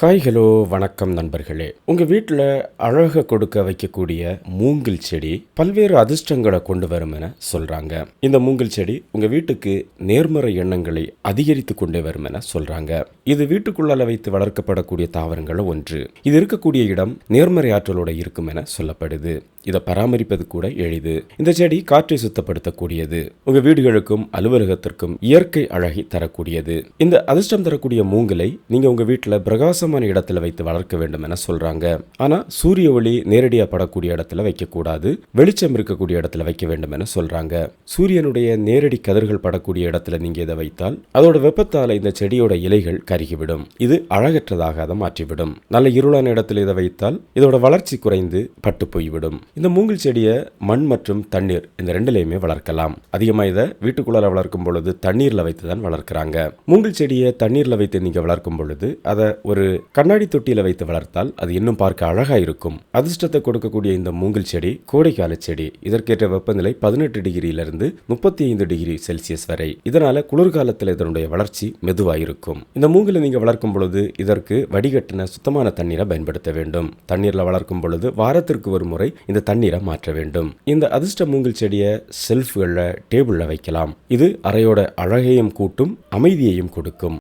Hi hello வணக்கம் நண்பர்களே. உங்கள் வீட்டில் அழக கொடுக்க வைக்கக்கூடிய மூங்கில் செடி பல்வேறு அதிர்ஷ்டங்களை கொண்டு வரும் என சொல்கிறாங்க இந்த மூங்கில் செடி உங்கள் வீட்டுக்கு நேர்மறை எண்ணங்களை அதிகரித்து கொண்டே வரும் என சொல்கிறாங்க இது வீட்டுக்குள்ளால வைத்து வளர்க்கப்படக்கூடிய தாவரங்களில் ஒன்று. இது இருக்கக்கூடிய இடம் நேர்மறை ஆற்றலோடு இருக்கும் என சொல்லப்படுது. இதை பராமரிப்பது கூட எளிது. இந்த செடி காற்றை சுத்தப்படுத்தக்கூடியது. உங்க வீடுகளுக்கும் அலுவலகத்திற்கும் இயற்கை அழகை தரக்கூடியது. இந்த அதிர்ஷ்டம் தரக்கூடிய மூங்கலை நீங்க உங்க வீட்டில் பிரகாசமான இடத்துல வைத்து வளர்க்க வேண்டும் என சொல்றாங்க. ஆனா சூரிய ஒளி நேரடியா படக்கூடிய இடத்துல வைக்கக்கூடாது. வெளிச்சம் இருக்கக்கூடிய இடத்துல வைக்க வேண்டும் என சொல்றாங்க. சூரியனுடைய நேரடி கதிர்கள் படக்கூடிய இடத்துல நீங்க இதை வைத்தால் அதோட வெப்பத்தால இந்த செடியோட இலைகள் கருகிவிடும். இது அழகற்றதாக அதை மாற்றிவிடும். நல்ல இருளான இடத்துல இதை வைத்தால் இதோட வளர்ச்சி குறைந்து பட்டு போய்விடும். இந்த மூங்கில் செடியை மண் மற்றும் தண்ணீர் இந்த ரெண்டுலேயுமே வளர்க்கலாம். அதிகமா இதை வீட்டுக்குள்ளார வளர்க்கும் பொழுது தண்ணீர்ல வைத்து தான் வளர்க்குறாங்க. மூங்கில் செடியை தண்ணீர்ல வைத்து நீங்க வளர்க்கும் பொழுது அதை ஒரு கண்ணாடி தொட்டியில வைத்து வளர்த்தால் அது இன்னும் பார்க்க அழகா இருக்கும். அதிர்ஷ்டத்தை கொடுக்கக்கூடிய இந்த மூங்கில் செடி கோடைக்கால செடி இதற்கேற்ற வெப்பநிலை பதினெட்டு டிகிரியிலிருந்து முப்பத்தி ஐந்து டிகிரி செல்சியஸ் வரை. இதனால குளிர்காலத்தில் இதனுடைய வளர்ச்சி மெதுவாக இருக்கும் இந்த மூங்கிலை நீங்க வளர்க்கும் பொழுது இதற்கு வடிகட்டின சுத்தமான தண்ணீரை பயன்படுத்த வேண்டும். தண்ணீர்ல வளர்க்கும் பொழுது வாரத்திற்கு ஒரு முறை இந்த தண்ணீரை மாற்ற வேண்டும். இந்த அதிர்ஷ்ட மூங்கில் செடியை செல்ஃப்களில் டேபிளில் வைக்கலாம். இது அறையோட அழகையும் கூட்டும் அமைதியையும் கொடுக்கும்.